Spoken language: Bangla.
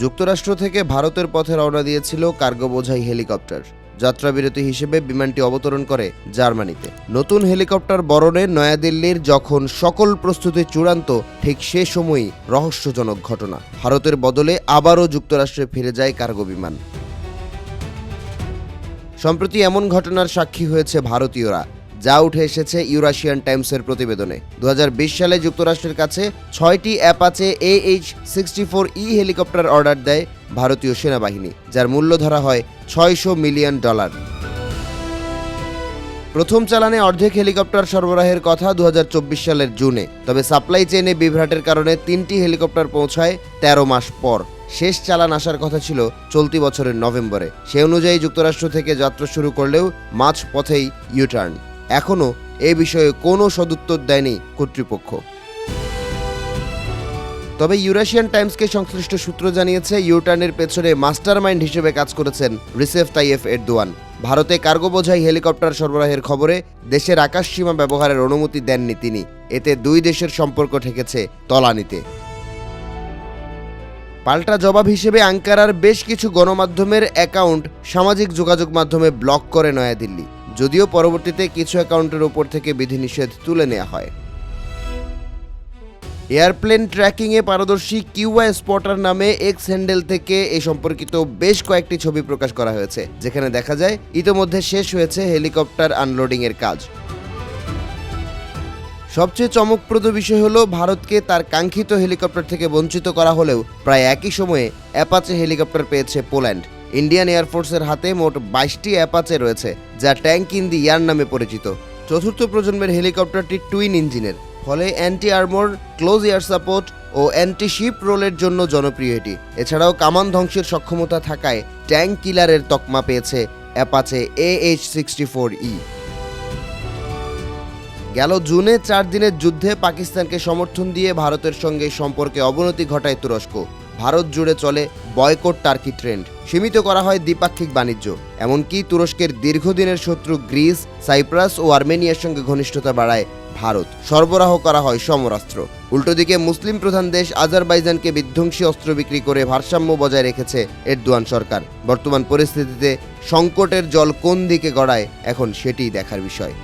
যুক্তরাষ্ট্র থেকে ভারতের পথে রওনা দিয়েছিল কার্গো বোঝাই হেলিকপ্টার। যাত্রাবিরতি হিসেবে বিমানটি অবতরণ করে জার্মানিতে। নতুন হেলিকপ্টার বরণে নয়াদিল্লির যখন সকল প্রস্তুতি চূড়ান্ত, ঠিক সে সময়ই রহস্যজনক ঘটনা। ভারতের বদলে আবারও যুক্তরাষ্ট্রে ফিরে যায় কার্গো বিমান। সম্প্রতি এমন ঘটনার সাক্ষী হয়েছে ভারতীয়রা। যা উঠে এসেছে ইউরাশিয়ান টাইমসের প্রতিবেদনে। দু হাজার বিশ সালে যুক্তরাষ্ট্রের কাছে ছয়টি Apache A H sixty four E helicopter order দেয় ভারতীয় সেনাবাহিনী, যার মূল্য ধরা হয় ছয়শো মিলিয়ন ডলার। প্রথম চালানে অর্ধেক হেলিকপ্টার সরবরাহের কথা দু হাজার চব্বিশ সালের জুনে, তবে সাপ্লাই চেইনে বিভ্রাটের কারণে তিনটি হেলিকপ্টার পৌঁছায় তেরো মাস পর। শেষ চালান আসার কথা ছিল চলতি বছরের নভেম্বরে। সে অনুযায়ী যুক্তরাষ্ট্র থেকে যাত্রা শুরু করলেও মাঝ পথেই ইউটার্ন এখনও এ বিষয়ে কোনো সদুত্তর দেয়নি কর্তৃপক্ষ। তবে ইউরাশিয়ান টাইমসকে সংশ্লিষ্ট সূত্র জানিয়েছে, ইউটার্নের পেছনে মাস্টারমাইন্ড হিসেবে কাজ করেছেন রিসেফ তাইয়েফ এরদোয়ান। ভারতে কার্গো বোঝাই হেলিকপ্টার সরবরাহের খবরে দেশের আকাশসীমা ব্যবহারের অনুমতি দেননি তিনি। এতে দুই দেশের সম্পর্ক ঠেকেছে তলানিতে। পাল্টা জবাব হিসেবে আঙ্কারার বেশ কিছু গণমাধ্যমের অ্যাকাউন্ট সামাজিক যোগাযোগ মাধ্যমে ব্লক করে নয়াদিল্লি। যদিও পরবর্তীতে কিছু অ্যাকাউন্টের ওপর থেকে বিধিনিষেধ তুলে নেওয়া হয়। এয়ারপ্লেন ট্র্যাকিংয়ে পারদর্শী কিউআই স্পটার নামে এক্স হ্যান্ডেল থেকে এ সম্পর্কিত বেশ কয়েকটি ছবি প্রকাশ করা হয়েছে, যেখানে দেখা যায় ইতোমধ্যে শেষ হয়েছে হেলিকপ্টার আনলোডিংয়ের কাজ। সবচেয়ে চমকপ্রদ বিষয় হলো, ভারতকে তার কাঙ্ক্ষিত হেলিকপ্টার থেকে বঞ্চিত করা হলেও প্রায় একই সময়ে অ্যাপাচে হেলিকপ্টার পেয়েছে পোল্যান্ড। ইন্ডিয়ান এয়ারফোর্সের হাতে মোট বাইশটি অ্যাপাচে রয়েছে, যা ট্যাঙ্ক ইন দি ইয়ার নামে পরিচিত। চতুর্থ প্রজন্মের হেলিকপ্টারটি টুইন ইঞ্জিনের, ফলে anti armour close air support ও অ্যান্টি শিপ রোলের জন্য জনপ্রিয় এটি। এছাড়াও কামান ধ্বংসের সক্ষমতা থাকায় ট্যাঙ্ক কিলারের তকমা পেয়েছে Apache A H sixty four E. গেল জুনে চার দিনের যুদ্ধে পাকিস্তানকে সমর্থন দিয়ে ভারতের সঙ্গে সম্পর্কে অবনতি ঘটায় তুরস্ক। ভারত জুড়ে চলে বয়কট টার্কি ট্রেন্ড। সীমিত করা হয় দ্বিপাক্ষিক বাণিজ্য, এমনকি তুরস্কের দীর্ঘদিনের শত্রু গ্রিস, সাইপ্রাস ও আর্মেনিয়ার সঙ্গে ঘনিষ্ঠতা বাড়ায় ভারত। সরবরাহ করা হয় সমরাস্ত্র। উল্টোদিকে মুসলিম প্রধান দেশ আজারবাইজানকে বিধ্বংসী অস্ত্র বিক্রি করে ভারসাম্য বজায় রেখেছে এরদোয়ান সরকার। বর্তমান পরিস্থিতিতে সংকটের জল কোন দিকে গড়ায়, এখন সেটিই দেখার বিষয়।